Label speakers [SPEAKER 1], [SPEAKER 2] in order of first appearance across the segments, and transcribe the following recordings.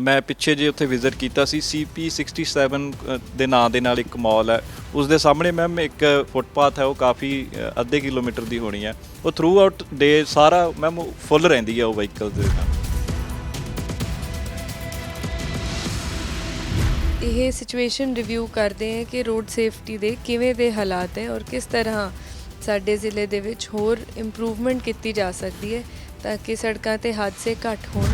[SPEAKER 1] ਮੈਂ ਪਿੱਛੇ ਜੇ ਉੱਥੇ ਵਿਜ਼ਿਟ ਕੀਤਾ ਸੀ CP67 ਅ, ਦੇ ਨਾਂ ਦੇ ਨਾਲ ਇੱਕ ਮਾਲ ਹੈ। ਉਸ ਦੇ ਸਾਹਮਣੇ ਮੈਮ ਇੱਕ ਫੁੱਟਪਾਥ ਹੈ ਉਹ ਕਾਫੀ ਅੱਧੇ ਕਿਲੋਮੀਟਰ ਦੀ ਹੋਣੀ ਹੈ। ਉਹ ਥਰੂ ਆਊਟ ਡੇ ਸਾਰਾ ਮੈਮ ਫੁੱਲ ਰਹਿੰਦੀ ਹੈ ਉਹ ਵਹੀਕਲ ਦੇ ਨਾਲ।
[SPEAKER 2] ਇਹ ਸਿਚੁਏਸ਼ਨ ਰਿਵਿਊ ਕਰਦੇ ਹਾਂ ਕਿ ਰੋਡ ਸੇਫਟੀ ਦੇ ਕਿਵੇਂ ਦੇ ਹਾਲਾਤ ਹੈ ਔਰ ਕਿਸ ਤਰ੍ਹਾਂ ਸਾਡੇ ਜ਼ਿਲ੍ਹੇ ਦੇ ਵਿੱਚ ਹੋਰ ਇੰਪਰੂਵਮੈਂਟ ਕੀਤੀ ਜਾ ਸਕਦੀ ਹੈ ਤਾਂ ਕਿ ਸੜਕਾਂ ਤੇ ਹਾਦਸੇ ਘੱਟ ਹੋਣ।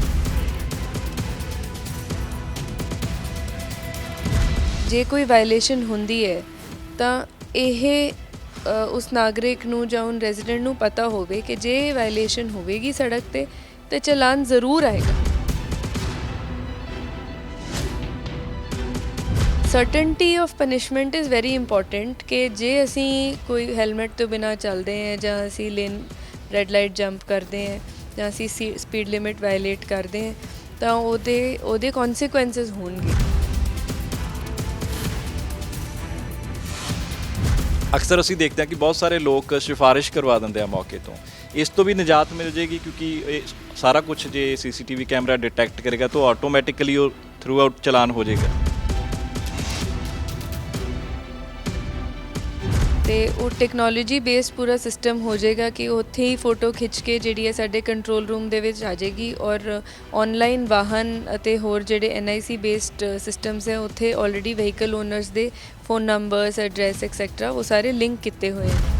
[SPEAKER 2] ਜੇ ਕੋਈ ਵਾਇਲੇਸ਼ਨ ਹੁੰਦੀ ਹੈ, ਤਾਂ ਇਹ ਉਸ ਨਾਗਰਿਕ ਨੂੰ ਜਾਂ ਉਹ ਰੈਜ਼ੀਡੈਂਟ ਨੂੰ ਪਤਾ ਹੋਵੇ ਕਿ ਜੇ ਵਾਇਲੇਸ਼ਨ ਹੋਵੇਗੀ ਸੜਕ ਤੇ ਤੇ ਚਲਾਨ ਜ਼ਰੂਰ ਆਏਗਾ। Certainty of punishment is very important ਕਿ ਜੇ ਅਸੀਂ ਕੋਈ ਹੈਲਮਟ ਤੋਂ ਬਿਨਾ ਚੱਲਦੇ ਹਾਂ ਜਾਂ ਅਸੀਂ ਲੇਨ ਰੈੱਡ ਲਾਈਟ ਜੰਪ ਕਰਦੇ ਹਾਂ ਜਾਂ ਅਸੀਂ ਸਪੀਡ ਲਿਮਿਟ ਵਾਇਲੇਟ ਕਰਦੇ ਹਾਂ, ਤਾਂ ਉਹਦੇ ਉਹਦੇ ਕਨਸੀਕੁਐਂਸਸ ਹੋਣਗੇ।
[SPEAKER 1] ਅਕਸਰ ਅਸੀਂ ਦੇਖਦੇ ਹਾਂ ਕਿ ਬਹੁਤ ਸਾਰੇ ਲੋਕ ਸਿਫਾਰਿਸ਼ ਕਰਵਾ ਦਿੰਦੇ ਆ ਮੌਕੇ ਤੋਂ। ਇਸ ਤੋਂ ਵੀ ਨਿਜਾਤ ਮਿਲ ਜੇਗੀ ਕਿਉਂਕਿ ਇਹ ਸਾਰਾ ਕੁਝ ਜੇ ਸੀਸੀਟੀਵੀ ਕੈਮਰਾ ਡਿਟੈਕਟ ਕਰੇਗਾ ਤਾਂ ਆਟੋਮੈਟਿਕਲੀ ਉਹ ਥਰੂ ਆਊਟ ਚਲਾਨ ਹੋ ਜਾਏਗਾ
[SPEAKER 2] ਤੇ ਉਹ ਟੈਕਨੋਲੋਜੀ ਬੇਸਡ ਪੂਰਾ ਸਿਸਟਮ ਹੋ ਜਾਏਗਾ ਕਿ ਉੱਥੇ ਹੀ ਫੋਟੋ ਖਿੱਚ ਕੇ ਜਿਹੜੀ ਹੈ ਸਾਡੇ ਕੰਟਰੋਲ ਰੂਮ ਦੇ ਵਿੱਚ ਆ ਜਾਏਗੀ ਔਰ ਆਨਲਾਈਨ ਵਾਹਨ ਅਤੇ ਹੋਰ ਜਿਹੜੇ ਐਨਆਈਸੀ ਬੇਸਡ ਸਿਸਟਮਸ ਹੈ, ਉੱਥੇ ਆਲਰੇਡੀ ਵਹੀਕਲ ਓਨਰਸ ਦੇ ਫੋਨ ਨੰਬਰਸ ਐਡਰੈਸ ਐਕਸੈਟਰਾ ਉਹ ਸਾਰੇ ਲਿੰਕ ਕੀਤੇ ਹੋਏ ਹਨ।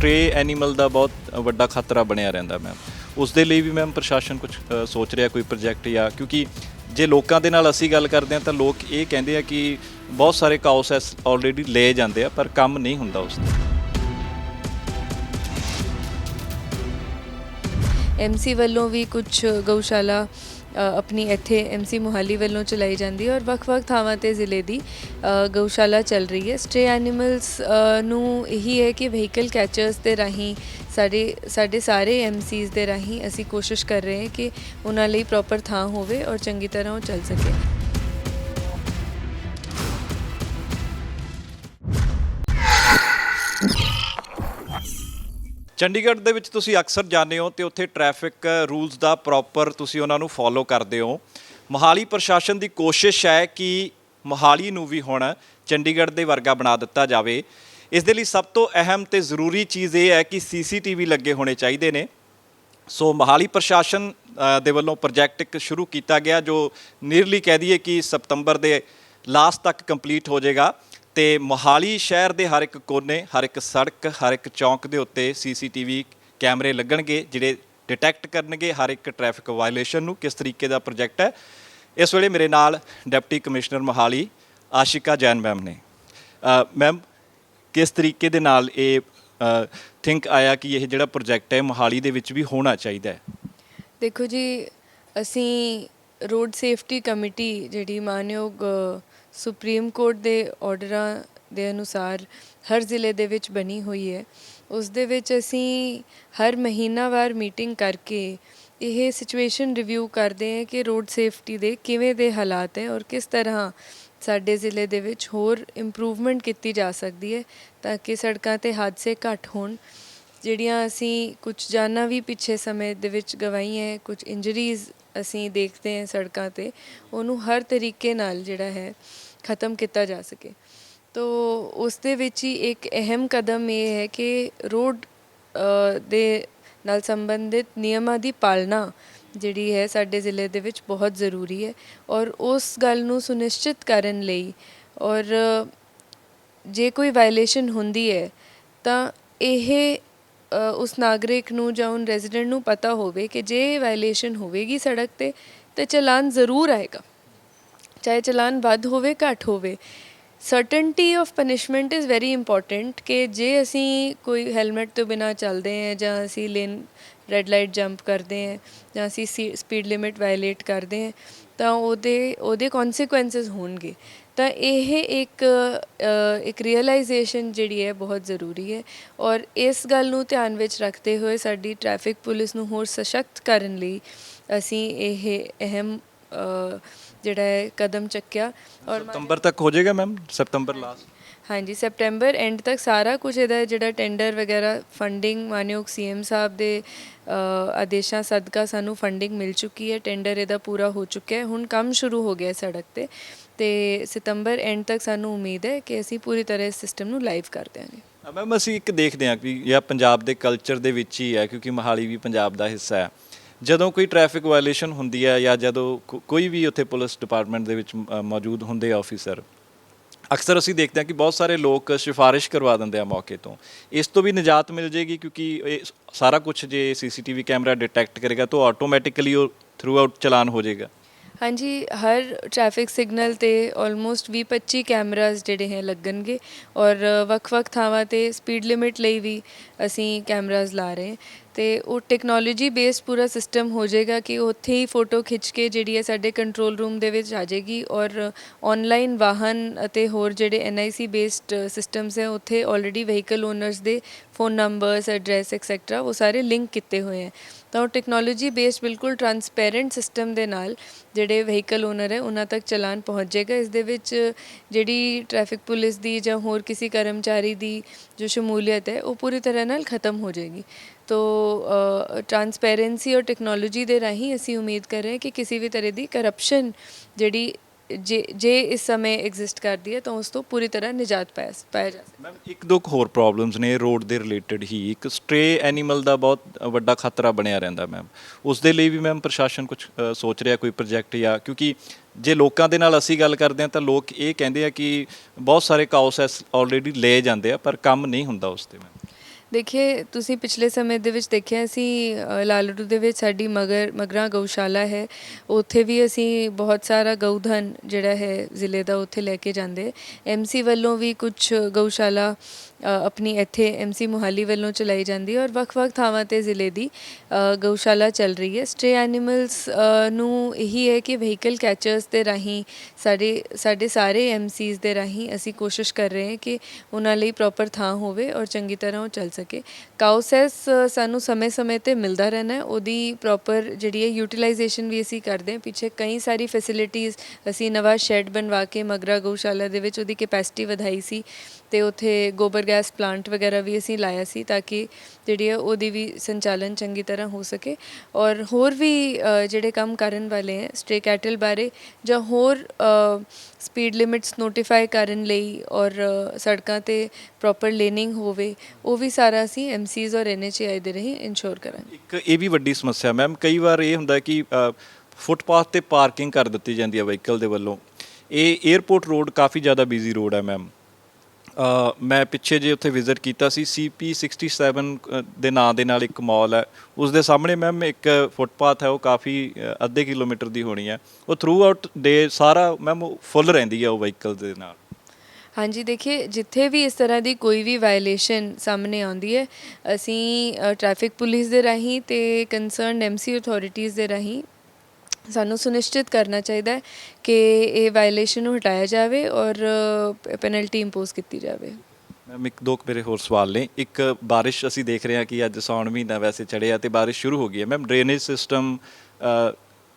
[SPEAKER 1] ਟ੍ਰੇ ਐਨੀਮਲ ਦਾ ਬਹੁਤ ਵੱਡਾ ਖਤਰਾ ਬਣਿਆ ਰਹਿੰਦਾ ਮੈਮ ਉਸ ਦੇ ਲਈ ਵੀ ਮੈਮ ਪ੍ਰਸ਼ਾਸਨ ਕੁਝ ਸੋਚ ਰਿਹਾ, ਕੋਈ ਪ੍ਰੋਜੈਕਟ ਜਾਂ, ਕਿਉਂਕਿ ਜੇ ਲੋਕਾਂ ਦੇ ਨਾਲ ਅਸੀਂ ਗੱਲ ਕਰਦੇ ਹਾਂ ਤਾਂ ਲੋਕ ਇਹ ਕਹਿੰਦੇ ਆ ਕਿ ਬਹੁਤ ਸਾਰੇ ਕਾਉਸ ਆਲਰੇਡੀ ਲਏ ਜਾਂਦੇ ਆ, ਪਰ ਕੰਮ ਨਹੀਂ ਹੁੰਦਾ ਉਸ ਤੇ।
[SPEAKER 2] ਐਮਸੀ ਵੱਲੋਂ ਵੀ ਕੁਝ ਗਊਸ਼ਾਲਾ ਆਪਣੀ ਇੱਥੇ ਐਮਸੀ ਮੁਹਾਲੀ ਵੱਲੋਂ ਚਲਾਈ ਜਾਂਦੀ ਹੈ ਔਰ ਵੱਖ-ਵੱਖ ਥਾਵਾਂ ਤੇ ਜ਼ਿਲ੍ਹੇ ਦੀ ਗਊਸ਼ਾਲਾ ਚੱਲ ਰਹੀ ਹੈ। ਸਟੇ ਐਨੀਮਲਸ ਨੂੰ ਇਹੀ ਹੈ ਕਿ ਵਹੀਕਲ ਕੈਚਰਸ ਦੇ ਰਾਹੀਂ, ਸਾਡੇ ਸਾਡੇ ਸਾਰੇ ਐਮਸੀਜ਼ ਦੇ ਰਾਹੀਂ ਅਸੀਂ ਕੋਸ਼ਿਸ਼ ਕਰ ਰਹੇ ਹਾਂ ਕਿ ਉਹਨਾਂ ਲਈ ਪ੍ਰੋਪਰ ਥਾਂ ਹੋਵੇ ਔਰ ਚੰਗੀ ਤਰ੍ਹਾਂ ਉਹ ਚੱਲ ਸਕੇ।
[SPEAKER 1] ਚੰਡੀਗੜ੍ਹ ਦੇ ਵਿੱਚ ਤੁਸੀਂ ਅਕਸਰ ਜਾਂਦੇ ਹੋ ਤੇ ਉੱਥੇ ਟ੍ਰੈਫਿਕ ਰੂਲਸ ਦਾ ਪ੍ਰੋਪਰ ਤੁਸੀਂ ਉਹਨਾਂ ਨੂੰ ਫੋਲੋ ਕਰਦੇ ਹੋ। ਮੋਹਾਲੀ ਪ੍ਰਸ਼ਾਸਨ ਦੀ ਕੋਸ਼ਿਸ਼ ਹੈ ਕਿ ਮੋਹਾਲੀ ਨੂੰ ਵੀ ਹੁਣ ਚੰਡੀਗੜ੍ਹ ਦੇ ਵਰਗਾ ਬਣਾ ਦਿੱਤਾ ਜਾਵੇ। ਇਸ ਦੇ ਲਈ ਸਭ ਤੋਂ ਅਹਿਮ ਤੇ ਜ਼ਰੂਰੀ ਚੀਜ਼ ਇਹ ਹੈ ਕਿ ਸੀਸੀਟੀਵੀ ਲੱਗੇ ਹੋਣੇ ਚਾਹੀਦੇ ਨੇ। ਸੋ ਮੋਹਾਲੀ ਪ੍ਰਸ਼ਾਸਨ ਦੇ ਵੱਲੋਂ ਪ੍ਰੋਜੈਕਟ ਇੱਕ ਸ਼ੁਰੂ ਕੀਤਾ ਗਿਆ, ਜੋ ਨੀਅਰਲੀ ਕਹਿ ਦਈਏ ਕਿ ਸਤੰਬਰ ਦੇ ਲਾਸਟ ਤੱਕ ਕੰਪਲੀਟ ਹੋ ਜਾਏਗਾ। ਤੇ ਮੋਹਾਲੀ ਸ਼ਹਿਰ ਦੇ ਹਰ ਇੱਕ ਕੋਨੇ, ਹਰ ਇੱਕ ਸੜਕ, ਹਰ ਇੱਕ ਚੌਂਕ ਦੇ ਉੱਤੇ ਸੀਸੀਟੀਵੀ ਕੈਮਰੇ ਲੱਗਣਗੇ, ਜਿਹੜੇ ਡਿਟੈਕਟ ਕਰਨਗੇ ਹਰ ਇੱਕ ਟ੍ਰੈਫਿਕ ਵਾਇਲੇਸ਼ਨ ਨੂੰ, ਕਿਸ ਤਰੀਕੇ ਦਾ ਪ੍ਰੋਜੈਕਟ ਹੈ। ਇਸ ਵੇਲੇ ਮੇਰੇ ਨਾਲ deputy commissioner Mohali Ashika Jain ma'am ਨੇ। ਮੈਮ, ਕਿਸ ਤਰੀਕੇ ਦੇ ਨਾਲ ਇਹ ਥਿੰਕ ਆਇਆ ਕਿ ਇਹ ਜਿਹੜਾ ਪ੍ਰੋਜੈਕਟ ਹੈ, ਮੋਹਾਲੀ ਦੇ ਵਿੱਚ ਵੀ ਹੋਣਾ ਚਾਹੀਦਾ ਹੈ?
[SPEAKER 2] ਦੇਖੋ ਜੀ, ਅਸੀਂ ਰੋਡ ਸੇਫਟੀ ਕਮੇਟੀ ਜਿਹੜੀ ਮਾਨਯੋਗ ਸੁਪਰੀਮ ਕੋਰਟ ਦੇ ਆਰਡਰਾਂ ਦੇ ਅਨੁਸਾਰ ਹਰ ਜ਼ਿਲ੍ਹੇ ਦੇ ਵਿੱਚ ਬਣੀ ਹੋਈ ਹੈ। ਉਸ ਦੇ ਵਿੱਚ ਅਸੀਂ ਹਰ ਮਹੀਨਾਵਾਰ ਮੀਟਿੰਗ ਕਰਕੇ ਇਹ ਸਿਚੁਏਸ਼ਨ ਰਿਵਿਊ ਕਰਦੇ ਹਾਂ ਕਿ ਰੋਡ ਸੇਫਟੀ ਦੇ ਕਿਵੇਂ ਦੇ ਹਾਲਾਤ ਹੈ ਔਰ ਕਿਸ ਤਰ੍ਹਾਂ ਸਾਡੇ ਜ਼ਿਲ੍ਹੇ ਦੇ ਵਿੱਚ ਹੋਰ ਇੰਪਰੂਵਮੈਂਟ ਕੀਤੀ ਜਾ ਸਕਦੀ ਹੈ ਤਾਂ ਕਿ ਸੜਕਾਂ ਤੇ ਹਾਦਸੇ ਘੱਟ ਹੋਣ। ਜਿਹੜੀਆਂ ਅਸੀਂ ਕੁਝ ਜਾਨਾਂ ਵੀ ਪਿੱਛੇ ਸਮੇਂ ਦੇ ਵਿੱਚ ਗਵਾਈਆਂ ਕੁਝ ਇੰਜਰੀਜ਼ ਅਸੀਂ ਦੇਖਦੇ ਹਾਂ ਸੜਕਾਂ ਤੇ, ਉਹਨੂੰ ਹਰ ਤਰੀਕੇ ਨਾਲ ਜਿਹੜਾ ਹੈ ਖਤਮ ਕੀਤਾ ਜਾ ਸਕੇ। ਤੋ ਉਸ ਦੇ ਵਿੱਚ ਹੀ ਇੱਕ ਅਹਿਮ ਕਦਮ ਇਹ ਹੈ ਕਿ ਰੋਡ ਦੇ ਨਾਲ ਸੰਬੰਧਿਤ ਨਿਯਮਾਂ ਦੀ ਪਾਲਣਾ ਜਿਹੜੀ ਹੈ ਸਾਡੇ ਜ਼ਿਲ੍ਹੇ ਦੇ ਵਿੱਚ ਬਹੁਤ ਜ਼ਰੂਰੀ ਹੈ ਔਰ ਉਸ ਗੱਲ ਨੂੰ ਸੁਨਿਸ਼ਚਿਤ ਕਰਨ ਲਈ ਔਰ ਜੇ ਕੋਈ ਵਾਇਲੇਸ਼ਨ ਹੁੰਦੀ ਹੈ ਤਾਂ ਇਹ ਉਸ ਨਾਗਰਿਕ ਨੂੰ ਜਾਂ ਉਹ ਰੈਜ਼ੀਡੈਂਟ ਨੂੰ ਪਤਾ ਹੋਵੇ ਕਿ ਜੇ ਵਾਇਲੇਸ਼ਨ ਹੋਵੇਗੀ ਸੜਕ ਤੇ ਤੇ ਚਲਾਨ ਜ਼ਰੂਰ ਆਏਗਾ। ਚਾਹੇ ਚਲਾਨ ਵੱਧ ਹੋਵੇ, ਘੱਟ ਹੋਵੇ। Certainty of punishment is very important ਕਿ ਜੇ ਅਸੀਂ ਕੋਈ ਹੈਲਮਟ ਤੋਂ ਬਿਨਾ ਚੱਲਦੇ ਹਾਂ ਜਾਂ ਅਸੀਂ ਲੇਨ ਰੈੱਡ ਲਾਈਟ ਜੰਪ ਕਰਦੇ ਹਾਂ ਜਾਂ ਅਸੀਂ ਸਪੀਡ ਲਿਮਿਟ ਵਾਇਲੇਟ ਕਰਦੇ ਹਾਂ, ਤਾਂ ਉਹਦੇ ਉਹਦੇ ਕਨਸੀਕੁਐਂਸਸ ਹੋਣਗੇ। ਤਾਂ ਇਹ ਇੱਕ ਇੱਕ ਰੀਅਲਾਈਜੇਸ਼ਨ ਜਿਹੜੀ ਹੈ ਬਹੁਤ ਜ਼ਰੂਰੀ ਹੈ ਔਰ ਇਸ ਗੱਲ ਨੂੰ ਧਿਆਨ ਵਿੱਚ ਰੱਖਦੇ ਹੋਏ ਸਾਡੀ ਟ੍ਰੈਫਿਕ ਪੁਲਿਸ ਨੂੰ ਹੋਰ ਸਸ਼ਕਤ ਕਰਨ ਲਈ ਅਸੀਂ ਇਹ ਅਹਿਮ ਜਿਹੜਾ ਹੈ ਕਦਮ ਚੱਕਿਆ ਔਰ
[SPEAKER 1] ਸਤੰਬਰ ਤੱਕ ਹੋ ਜਾਏਗਾ ਮੈਮ? ਸਤੰਬਰ ਲਾਸਟ
[SPEAKER 2] ਹਾਂਜੀ ਸੈਪਟੈਂਬਰ ਐਂਡ ਤੱਕ ਸਾਰਾ ਕੁਝ ਇਹਦਾ ਜਿਹੜਾ ਟੈਂਡਰ ਵਗੈਰਾ ਫੰਡਿੰਗ ਮਾਨਯੋਗ ਸੀਐਮ ਸਾਹਿਬ ਦੇ ਆਦੇਸ਼ਾਂ ਸਦਕਾ ਸਾਨੂੰ ਫੰਡਿੰਗ ਮਿਲ ਚੁੱਕੀ ਹੈ ਟੈਂਡਰ ਇਹਦਾ ਪੂਰਾ ਹੋ ਚੁੱਕਿਆ ਹੈ। ਹੁਣ ਕੰਮ ਸ਼ੁਰੂ ਹੋ ਗਿਆ ਸੜਕ ਤੇ ਤੇ ਸਤੰਬਰ ਐਂਡ ਤੱਕ ਸਾਨੂੰ ਉਮੀਦ ਹੈ ਕਿ ਅਸੀਂ ਪੂਰੀ ਤਰ੍ਹਾਂ ਇਸ ਸਿਸਟਮ ਨੂੰ ਲਾਈਵ ਕਰ ਦਿਆਂਗੇ।
[SPEAKER 1] ਮੈਮ ਅਸੀਂ ਇੱਕ ਦੇਖਦੇ ਹਾਂ ਕਿ ਇਹ ਪੰਜਾਬ ਦੇ ਕਲਚਰ ਦੇ ਵਿੱਚ ਹੀ ਹੈ ਕਿਉਂਕਿ ਮੋਹਾਲੀ ਵੀ ਪੰਜਾਬ ਦਾ ਹਿੱਸਾ ਹੈ। ਜਦੋਂ ਕੋਈ ਟ੍ਰੈਫਿਕ ਵਾਇਲੇਸ਼ਨ ਹੁੰਦੀ ਹੈ ਜਾਂ ਜਦੋਂ ਕੋ- ਕੋਈ ਵੀ ਉੱਥੇ ਪੁਲਿਸ ਡਿਪਾਰਟਮੈਂਟ ਦੇ ਵਿੱਚ ਅ, ਮੌਜੂਦ ਹੁੰਦੇ ਆਫੀਸਰ ਅਕਸਰ ਅਸੀਂ ਦੇਖਦੇ ਹਾਂ ਕਿ ਬਹੁਤ ਸਾਰੇ ਲੋਕ ਸਿਫਾਰਿਸ਼ ਕਰਵਾ ਦਿੰਦੇ ਆ ਮੌਕੇ ਤੋਂ। ਇਸ ਤੋਂ ਵੀ ਨਿਜਾਤ ਮਿਲ ਜੇਗੀ ਕਿਉਂਕਿ ਇਹ ਸਾਰਾ ਕੁਝ ਜੇ ਸੀਸੀਟੀਵੀ ਕੈਮਰਾ ਡਿਟੈਕਟ ਕਰੇਗਾ ਤਾਂ ਆਟੋਮੈਟਿਕਲੀ ਉਹ ਥਰੂ ਆਊਟ ਚਲਾਨ ਹੋ ਜਾਏਗਾ।
[SPEAKER 2] ਹਾਂਜੀ, ਹਰ ਟ੍ਰੈਫਿਕ ਸਿਗਨਲ ਤੇ ਆਲਮੋਸਟ 20-25 ਕੈਮਰਾਜ਼ ਜਿਹੜੇ ਹੈ ਲੱਗਣਗੇ ਔਰ ਵੱਖ-ਵੱਖ ਥਾਵਾਂ ਤੇ ਸਪੀਡ ਲਿਮਿਟ ਲਈ ਵੀ ਅਸੀਂ ਕੈਮਰਾਜ਼ ਲਾ ਰਹੇ ਹਾਂ। ਤੇ ਉਹ ਟੈਕਨੋਲੋਜੀ ਬੇਸਡ ਪੂਰਾ ਸਿਸਟਮ ਹੋ ਜਾਏਗਾ ਕਿ ਉੱਥੇ ਹੀ ਫੋਟੋ ਖਿੱਚ ਕੇ ਜਿਹੜੀ ਹੈ ਸਾਡੇ ਕੰਟਰੋਲ ਰੂਮ ਦੇ ਵਿੱਚ ਆ ਜਾਏਗੀ ਔਰ ਆਨਲਾਈਨ ਵਾਹਨ ਅਤੇ ਹੋਰ ਜਿਹੜੇ ਐਨਆਈਸੀ ਬੇਸਡ ਸਿਸਟਮਸ ਹੈ, ਉੱਥੇ ਆਲਰੇਡੀ ਵਹੀਕਲ ਓਨਰਸ ਦੇ ਫੋਨ ਨੰਬਰਸ ਐਡਰੈਸ ਐਕਸੈਟਰਾ ਉਹ ਸਾਰੇ ਲਿੰਕ ਕੀਤੇ ਹੋਏ ਹੈ। ਤਾਂ ਉਹ ਟੈਕਨੋਲੋਜੀ ਬੇਸਡ ਬਿਲਕੁਲ ਟਰਾਂਸਪੇਰੈਂਟ ਸਿਸਟਮ ਦੇ ਨਾਲ ਜਿਹੜੇ ਵਹੀਕਲ ਓਨਰ ਹੈ, ਉਹਨਾਂ ਤੱਕ ਚਲਾਨ ਪਹੁੰਚ ਜਾਏਗਾ। ਇਸ ਦੇ ਵਿੱਚ ਜਿਹੜੀ ਟ੍ਰੈਫਿਕ ਪੁਲਿਸ ਦੀ ਜਾਂ ਹੋਰ ਕਿਸੇ ਕਰਮਚਾਰੀ ਦੀ ਜੋ ਸ਼ਮੂਲੀਅਤ ਹੈ, ਉਹ ਪੂਰੀ ਤਰ੍ਹਾਂ ਨਾਲ ਖਤਮ ਹੋ ਜਾਏਗੀ। ਤੋ ਟਰਾਂਸਪੇਰੈਂਸੀ ਔਰ ਟੈਕਨੋਲੋਜੀ ਦੇ ਰਾਹੀਂ ਅਸੀਂ ਉਮੀਦ ਕਰ ਰਹੇ ਹਾਂ ਕਿ ਕਿਸੇ ਵੀ ਤਰ੍ਹਾਂ ਦੀ ਕਰਪਸ਼ਨ ਜਿਹੜੀ ਜੇ ਜੇ ਇਸ ਸਮੇਂ ਐਗਜ਼ਿਸਟ ਕਰਦੀ ਹੈ ਤਾਂ ਉਸ ਤੋਂ ਪੂਰੀ ਤਰ੍ਹਾਂ ਨਿਜਾਤ ਪਾਇਆ ਪਾਇਆ ਜਾ ਸਕਦਾ।
[SPEAKER 1] ਮੈਮ, ਇੱਕ ਦੋ ਕੁ ਹੋਰ ਪ੍ਰੋਬਲਮਸ ਨੇ ਰੋਡ ਦੇ ਰਿਲੇਟਡ ਹੀ। ਇੱਕ ਸਟ੍ਰੇ ਐਨੀਮਲ ਦਾ ਬਹੁਤ ਵੱਡਾ ਖਤਰਾ ਬਣਿਆ ਰਹਿੰਦਾ ਮੈਮ। ਉਸ ਦੇ ਲਈ ਵੀ ਮੈਮ ਪ੍ਰਸ਼ਾਸਨ ਕੁਝ ਸੋਚ ਰਿਹਾ, ਕੋਈ ਪ੍ਰੋਜੈਕਟ ਜਾਂ, ਕਿਉਂਕਿ ਜੇ ਲੋਕਾਂ ਦੇ ਨਾਲ ਅਸੀਂ ਗੱਲ ਕਰਦੇ ਹਾਂ ਤਾਂ ਲੋਕ ਇਹ ਕਹਿੰਦੇ ਆ ਕਿ ਬਹੁਤ ਸਾਰੇ ਕਾਉਸੈਸ ਆਲਰੇਡੀ ਲਏ ਜਾਂਦੇ ਆ, ਪਰ ਕੰਮ ਨਹੀਂ ਹੁੰਦਾ ਉਸ ਤੇ ਮੈਮ।
[SPEAKER 2] ਦੇਖਿਏ, ਤੁਸੀਂ ਪਿਛਲੇ ਸਮੇਂ ਦੇ ਵਿੱਚ ਦੇਖਿਆ ਅਸੀਂ ਲਾਲੜੂ ਦੇ ਵਿੱਚ ਸਾਡੀ ਮਗਰ, ਮਗਰਾ ਗਊਸ਼ਾਲਾ ਹੈ। ਉੱਥੇ ਵੀ ਅਸੀਂ ਬਹੁਤ ਸਾਰਾ ਗਊਧਨ ਜਿਹੜਾ ਹੈ ਜ਼ਿਲ੍ਹੇ ਦਾ ਉੱਥੇ ਲੈ ਕੇ ਜਾਂਦੇ। ਐਮਸੀ ਵੱਲੋਂ ਵੀ ਕੁਝ ਗਊਸ਼ਾਲਾ ਆਪਣੀ ਇੱਥੇ ਐਮਸੀ ਮੁਹਾਲੀ ਵੱਲੋਂ ਚਲਾਈ ਜਾਂਦੀ ਹੈ ਔਰ ਵੱਖ-ਵੱਖ ਥਾਵਾਂ ਤੇ ਜ਼ਿਲ੍ਹੇ ਦੀ ਗਊਸ਼ਾਲਾ ਚੱਲ ਰਹੀ ਹੈ। ਸਟੇ ਐਨੀਮਲਸ ਨੂੰ ਇਹੀ ਹੈ ਕਿ ਵਹੀਕਲ ਕੈਚਰਸ ਦੇ ਰਾਹੀਂ, ਸਾਡੇ ਸਾਡੇ ਸਾਰੇ ਐਮਸੀਜ਼ ਦੇ ਰਾਹੀਂ ਅਸੀਂ ਕੋਸ਼ਿਸ਼ ਕਰ ਰਹੇ ਹਾਂ ਕਿ ਉਹਨਾਂ ਲਈ ਪ੍ਰੋਪਰ ਥਾਂ ਹੋਵੇ ਔਰ ਚੰਗੀ ਤਰ੍ਹਾਂ ਉਹ ਚੱਲ ਸਕੇ। ਕਾਉਸੈਸ ਸਾਨੂੰ ਸਮੇਂ-ਸਮੇਂ ਤੇ ਮਿਲਦਾ ਰਹਿਣਾ ਉਹਦੀ ਪ੍ਰੋਪਰ ਜਿਹੜੀ ਹੈ ਯੂਟਿਲਾਈਜੇਸ਼ਨ ਵੀ ਅਸੀਂ ਕਰਦੇ ਹਾਂ। ਪਿੱਛੇ ਕਈ ਸਾਰੀ ਫੈਸਿਲਿਟੀਆਂ ਅਸੀਂ ਨਵਾਂ ਸ਼ੈੱਡ ਬਣਵਾ ਕੇ ਮਗਰਾ ਗਊਸ਼ਾਲਾ ਦੇ ਵਿੱਚ ਉਹਦੀ ਕੈਪੈਸਿਟੀ ਵਧਾਈ ਸੀ ਤੇ ਉੱਥੇ ਗੋਬਰ ਗੈਸ ਪਲਾਂਟ ਵਗੈਰਾ ਵੀ ਅਸੀਂ ਲਾਇਆ ਸੀ ਤਾਂ ਕਿ ਜਿਹੜੀ ਹੈ ਉਹਦੀ ਵੀ ਸੰਚਾਲਨ ਚੰਗੀ ਤਰ੍ਹਾਂ ਹੋ ਸਕੇ। ਔਰ ਹੋਰ ਵੀ ਜਿਹੜੇ ਕੰਮ ਕਰਨ ਵਾਲੇ ਹੈ ਸਟ੍ਰੇ ਕੈਟਲ ਬਾਰੇ ਜਾਂ ਹੋਰ ਸਪੀਡ ਲਿਮਿਟਸ ਨੋਟੀਫਾਈ ਕਰਨ ਲਈ ਔਰ ਸੜਕਾਂ ਤੇ ਪ੍ਰੋਪਰ ਲੇਨਿੰਗ ਹੋਵੇ, ਉਹ ਵੀ ਸਾਰਾ ਅਸੀਂ ਐਮਸੀਜ਼ ਔਰ ਐਨਐਚਏਆਈ ਦੇ ਰਹੀ ਇਨਸ਼ੋਰ ਕਰਾਂਗੇ।
[SPEAKER 1] ਇੱਕ ਇਹ ਵੀ ਵੱਡੀ ਸਮੱਸਿਆ ਮੈਮ, ਕਈ ਵਾਰ ਇਹ ਹੁੰਦਾ ਕਿ ਫੁੱਟਪਾਥ ਤੇ ਪਾਰਕਿੰਗ ਕਰ ਦਿੱਤੀ ਜਾਂਦੀ ਹੈ ਵਹੀਕਲ ਦੇ ਵੱਲੋਂ। ਇਹ 에ਅਰਪੋਰਟ ਰੋਡ ਕਾਫੀ ਜ਼ਿਆਦਾ ਬਿਜ਼ੀ ਰੋਡ ਹੈ ਮੈਮ। ਮੈਂ ਪਿੱਛੇ ਜੇ ਉੱਥੇ ਵਿਜ਼ਿਟ ਕੀਤਾ ਸੀ ਸੀਪੀ 67 ਅ, ਦੇ ਨਾਂ ਦੇ ਨਾਲ ਇੱਕ ਮਾਲ ਹੈ। ਉਸ ਦੇ ਸਾਹਮਣੇ ਮੈਮ ਇੱਕ ਫੁੱਟਪਾਥ ਹੈ ਉਹ ਕਾਫੀ ਅੱਧੇ ਕਿਲੋਮੀਟਰ ਦੀ ਹੋਣੀ ਹੈ। ਉਹ ਥਰੂ ਆਊਟ ਡੇ ਸਾਰਾ ਮੈਮ ਫੁੱਲ ਰਹਿੰਦੀ ਹੈ ਉਹ ਵਹੀਕਲ ਦੇ ਨਾਲ।
[SPEAKER 2] ਹਾਂਜੀ ਦੇਖਿਏ ਜਿੱਥੇ ਵੀ ਇਸ ਤਰ੍ਹਾਂ ਦੀ ਕੋਈ ਵੀ ਵਾਇਲੇਸ਼ਨ ਸਾਹਮਣੇ ਆਉਂਦੀ ਹੈ ਅਸੀਂ ਟ੍ਰੈਫਿਕ ਪੁਲਿਸ ਦੇ ਰਾਹੀਂ ਤੇ ਕੰਸਰਨਡ ਐਮਸੀ ਅਥਾਰਟੀਆਂ ਦੇ ਰਾਹੀਂ ਸਾਨੂੰ ਸੁਨਿਸ਼ਚਿਤ ਕਰਨਾ ਚਾਹੀਦਾ ਹੈ ਕਿ ਇਹ ਵਾਇਲੇਸ਼ਨ ਨੂੰ ਹਟਾਇਆ ਜਾਵੇ ਔਰ ਪੈਨਲਟੀ ਇੰਪੋਜ਼ ਕੀਤੀ ਜਾਵੇ।
[SPEAKER 1] ਮੈਮ ਇੱਕ ਦੋ ਕੁ ਮੇਰੇ ਹੋਰ ਸਵਾਲ ਨੇ। ਇੱਕ, ਬਾਰਿਸ਼ ਅਸੀਂ ਦੇਖ ਰਹੇ ਹਾਂ ਕਿ ਅੱਜ ਸੌਣ ਮਹੀਨਾ ਵੈਸੇ ਚੜਿਆ ਤੇ ਬਾਰਿਸ਼ ਸ਼ੁਰੂ ਹੋ ਗਈ ਹੈ। ਮੈਮ ਡਰੇਨੇਜ ਸਿਸਟਮ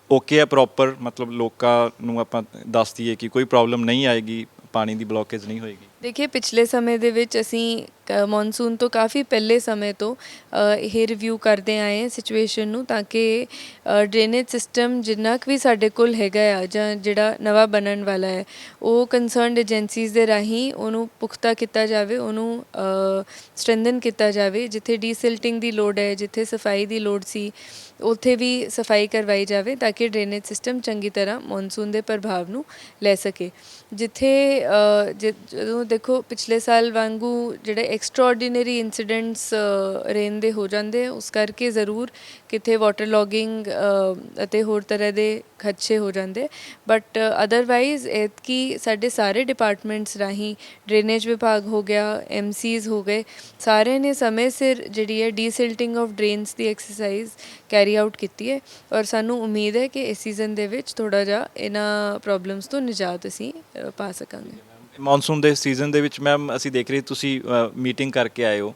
[SPEAKER 1] ਓਕੇ ਹੈ ਪ੍ਰੋਪਰ ਮਤਲਬ ਲੋਕਾਂ ਨੂੰ ਆਪਾਂ ਦੱਸ ਦਈਏ ਕਿ ਕੋਈ ਪ੍ਰੋਬਲਮ ਨਹੀਂ ਆਏਗੀ, ਪਾਣੀ ਦੀ ਬਲੋਕੇਜ ਨਹੀਂ ਹੋਏਗੀ।
[SPEAKER 2] ਦੇਖਿਏ, ਪਿਛਲੇ ਸਮੇਂ ਦੇ ਵਿੱਚ ਅਸੀਂ ਮੌਨਸੂਨ ਤੋਂ ਕਾਫੀ ਪਹਿਲੇ ਸਮੇਂ ਤੋਂ ਇਹ ਰਿਵਿਊ ਕਰਦੇ ਆਏ ਹਾਂ ਸਿਚੁਏਸ਼ਨ ਨੂੰ ਤਾਂ ਕਿ ਡਰੇਨੇਜ ਸਿਸਟਮ ਜਿੰਨਾ ਕੁ ਵੀ ਸਾਡੇ ਕੋਲ ਹੈਗਾ ਆ ਜਾਂ ਜਿਹੜਾ ਨਵਾਂ ਬਣਨ ਵਾਲਾ ਹੈ, ਉਹ ਕੰਸਰਨਡ ਏਜੰਸੀਜ਼ ਦੇ ਰਾਹੀਂ ਉਹਨੂੰ ਪੁਖਤਾ ਕੀਤਾ ਜਾਵੇ, ਉਹਨੂੰ ਸਟਰੈਂਥਨ ਕੀਤਾ ਜਾਵੇ। ਜਿੱਥੇ ਡੀਸਿਲਟਿੰਗ ਦੀ ਲੋੜ ਹੈ, ਜਿੱਥੇ ਸਫ਼ਾਈ ਦੀ ਲੋੜ ਸੀ, ਉੱਥੇ ਵੀ ਸਫ਼ਾਈ ਕਰਵਾਈ ਜਾਵੇ ਤਾਂ ਕਿ ਡਰੇਨੇਜ ਸਿਸਟਮ ਚੰਗੀ ਤਰ੍ਹਾਂ ਮੌਨਸੂਨ ਦੇ ਪ੍ਰਭਾਵ ਨੂੰ ਲੈ ਸਕੇ। ਜਿੱਥੇ ਜਦੋਂ ਦੇਖੋ, ਪਿਛਲੇ ਸਾਲ ਵਾਂਗੂ ਜਿਹੜੇ ਐਕਸਟਰਾਆਰਡੀਨਰੀ ਇਨਸੀਡੈਂਟਸ ਰੇਨ ਦੇ ਹੋ ਜਾਂਦੇ ਆ, ਉਸ ਕਰਕੇ ਜ਼ਰੂਰ ਕਿਤੇ ਵਾਟਰ ਲੌਗਿੰਗ ਅਤੇ ਹੋਰ ਤਰ੍ਹਾਂ ਦੇ ਖਦਸ਼ੇ ਹੋ ਜਾਂਦੇ ਬਟ ਅਦਰਵਾਈਜ਼ ਐਤਕੀ ਸਾਡੇ ਸਾਰੇ ਡਿਪਾਰਟਮੈਂਟਸ ਰਾਹੀਂ ਡਰੇਨੇਜ ਵਿਭਾਗ ਹੋ ਗਿਆ ਐਮਸੀਜ਼ ਹੋ ਗਏ ਸਾਰਿਆਂ ਨੇ ਸਮੇਂ ਸਿਰ ਜਿਹੜੀ ਹੈ ਡੀਸਿਲਟਿੰਗ ਆਫ ਡਰੇਨਸ ਦੀ ਐਕਸਰਸਾਈਜ਼ ਕੈਰੀ ਆਊਟ ਕੀਤੀ ਹੈ। ਔਰ ਸਾਨੂੰ ਉਮੀਦ ਹੈ ਕਿ ਇਸ ਸੀਜ਼ਨ ਦੇ ਵਿੱਚ ਥੋੜਾ ਜਿਹਾ ਇਹਨਾਂ ਪ੍ਰੋਬਲਮਸ ਤੋਂ ਨਿਜਾਤ ਅਸੀਂ ਪਾ ਸਕਾਂਗੇ।
[SPEAKER 1] ਮੌਨਸੂਨ ਦੇ ਸੀਜ਼ਨ ਦੇ ਵਿੱਚ ਮੈਮ ਅਸੀਂ ਦੇਖ ਰਹੇ ਤੁਸੀਂ ਮੀਟਿੰਗ ਕਰਕੇ ਆਏ ਹੋ।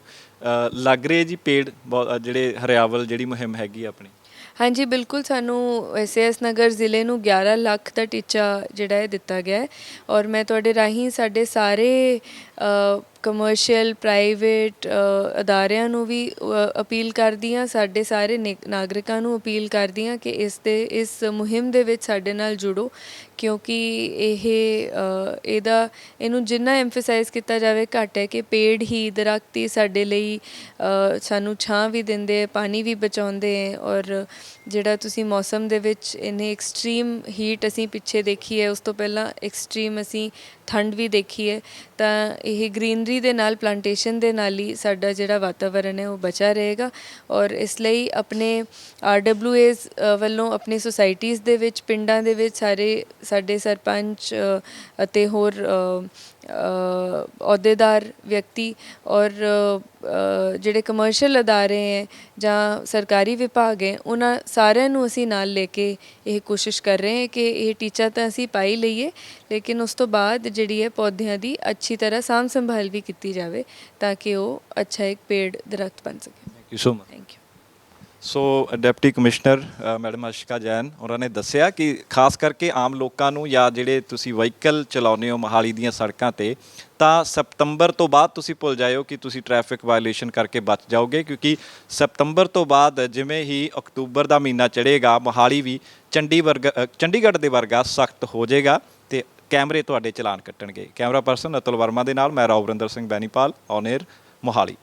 [SPEAKER 1] ਲੱਗ ਰਹੇ ਜੀ ਪੇੜ ਬਹੁਤ- ਜਿਹੜੇ ਹਰਿਆਵਲ ਜਿਹੜੀ ਮੁਹਿੰਮ ਹੈਗੀ ਆਪਣੀ?
[SPEAKER 2] ਹਾਂਜੀ, ਬਿਲਕੁਲ ਸਾਨੂੰ ਐਸਐਸ ਨਗਰ ਜ਼ਿਲ੍ਹੇ ਨੂੰ 11 ਲੱਖ ਦਾ ਟੀਚਾ ਜਿਹੜਾ ਹੈ ਦਿੱਤਾ ਗਿਆ ਹੈ। ਔਰ ਮੈਂ ਤੁਹਾਡੇ ਰਾਹੀਂ ਸਾਡੇ ਸਾਰੇ ਕਮਰਸ਼ੀਅਲ ਪ੍ਰਾਈਵੇਟ ਅਦਾਰਿਆਂ ਨੂੰ ਵੀ ਅਪੀਲ ਕਰਦੀ ਹਾਂ ਸਾਡੇ ਸਾਰੇ ਨੇ- ਨਾਗਰਿਕਾਂ ਨੂੰ ਅਪੀਲ ਕਰਦੀ ਹਾਂ ਕਿ ਇਸ ਦੇ, ਇਸ ਮੁਹਿੰਮ ਦੇ ਵਿੱਚ ਸਾਡੇ ਨਾਲ ਜੁੜੋ, ਕਿਉਂਕਿ ਇਹ ਇਹਦਾ, ਇਹਨੂੰ ਜਿੰਨਾ ਐਮਫਸਾਈਜ਼ ਕੀਤਾ ਜਾਵੇ ਘੱਟ ਹੈ ਕਿ ਪੇੜ ਹੀ ਦਰਖਤ ਹੀ ਸਾਡੇ ਲਈ ਸਾਨੂੰ ਛਾਂ ਵੀ ਦਿੰਦੇ, ਪਾਣੀ ਵੀ ਬਚਾਉਂਦੇ ਹੈ ਔਰ ਜਿਹੜਾ ਤੁਸੀਂ ਮੌਸਮ ਦੇ ਵਿੱਚ ਇੰਨੇ ਐਕਸਟ੍ਰੀਮ ਹੀਟ ਅਸੀਂ ਪਿੱਛੇ ਦੇਖੀ ਹੈ, ਉਸ ਤੋਂ ਪਹਿਲਾਂ ਐਕਸਟ੍ਰੀਮ ਅਸੀਂ ਠੰਡ ਵੀ ਦੇਖੀ ਹੈ, ਤਾਂ ਇਹ ਗ੍ਰੀਨਰੀ ਦੇ ਨਾਲ ਪਲਾਂਟੇਸ਼ਨ ਦੇ ਨਾਲ ਹੀ ਸਾਡਾ ਜਿਹੜਾ ਵਾਤਾਵਰਣ ਹੈ ਉਹ ਬਚਾ ਰਹੇਗਾ ਔਰ ਇਸ ਲਈ ਆਪਣੇ ਆਰਡਬਲਯੂਏਜ਼ ਵੱਲੋਂ ਆਪਣੀ ਸੁਸਾਇਟੀਜ਼ ਦੇ ਵਿੱਚ, ਪਿੰਡਾਂ ਦੇ ਵਿੱਚ ਸਾਰੇ ਸਾਡੇ ਸਰਪੰਚ ਅਤੇ ਹੋਰ ਅਹੁਦੇਦਾਰ ਵਿਅਕਤੀ ਔਰ ਜਿਹੜੇ ਕਮਰਸ਼ੀਅਲ ਅਦਾਰੇ ਹੈ ਜਾਂ ਸਰਕਾਰੀ ਵਿਭਾਗ ਹੈ, ਉਹਨਾਂ ਸਾਰਿਆਂ ਨੂੰ ਅਸੀਂ ਨਾਲ ਲੈ ਕੇ ਇਹ ਕੋਸ਼ਿਸ਼ ਕਰ ਰਹੇ ਹਾਂ ਕਿ ਇਹ ਟੀਚਾ ਤਾਂ ਅਸੀਂ ਪਾਈ ਲਈਏ ਲੇਕਿਨ ਉਸ ਤੋਂ ਬਾਅਦ ਜਿਹੜੀ ਹੈ ਪੌਦਿਆਂ ਦੀ ਅੱਛੀ ਤਰ੍ਹਾਂ ਸਾਂਭ ਸੰਭਾਲ ਵੀ ਕੀਤੀ ਜਾਵੇ ਤਾਂ ਕਿ ਉਹ ਅੱਛਾ ਇੱਕ ਪੇੜ ਦਰਖਤ ਬਣ ਸਕੇ।
[SPEAKER 1] Thank you so much
[SPEAKER 2] thank you
[SPEAKER 1] so, deputy commissioner madam Ashika Jain, ਉਹਨਾਂ ਨੇ ਦੱਸਿਆ ਕਿ ਖਾਸ ਕਰਕੇ ਆਮ ਲੋਕਾਂ ਨੂੰ ਜਾਂ ਜਿਹੜੇ ਤੁਸੀਂ ਵਹੀਕਲ ਚਲਾਉਂਦੇ ਹੋ ਮੋਹਾਲੀ ਦੀਆਂ ਸੜਕਾਂ ਤੇ, ਤਾਂ ਸਤੰਬਰ ਤੋਂ ਬਾਅਦ ਤੁਸੀਂ ਭੁੱਲ ਜਾਇਓ ਕਿ ਤੁਸੀਂ ਟ੍ਰੈਫਿਕ ਵਾਇਲੇਸ਼ਨ ਕਰਕੇ ਬਚ ਜਾਓਗੇ, ਕਿਉਂਕਿ ਸਤੰਬਰ ਤੋਂ ਬਾਅਦ ਜਿਵੇਂ ਹੀ ਅਕਤੂਬਰ ਦਾ ਮਹੀਨਾ ਚੜ੍ਹੇਗਾ, ਮੋਹਾਲੀ ਵੀ ਚੰਡੀ ਵਰਗਾ ਚੰਡੀਗੜ੍ਹ ਦੇ ਵਰਗਾ ਸਖਤ ਹੋ ਜਾਏਗਾ ਤੇ ਕੈਮਰੇ ਤੁਹਾਡੇ ਚਲਾਨ ਕੱਟਣਗੇ। ਕੈਮਰਾ ਪਰਸਨ ਅਤੁਲ ਵਰਮਾ ਦੇ ਨਾਲ, ਮੈਂ ਰਾਵਰਿੰਦਰ ਸਿੰਘ ਬੈਨੀਪਾਲ, ਔਨ 에ਅਰ ਮੋਹਾਲੀ।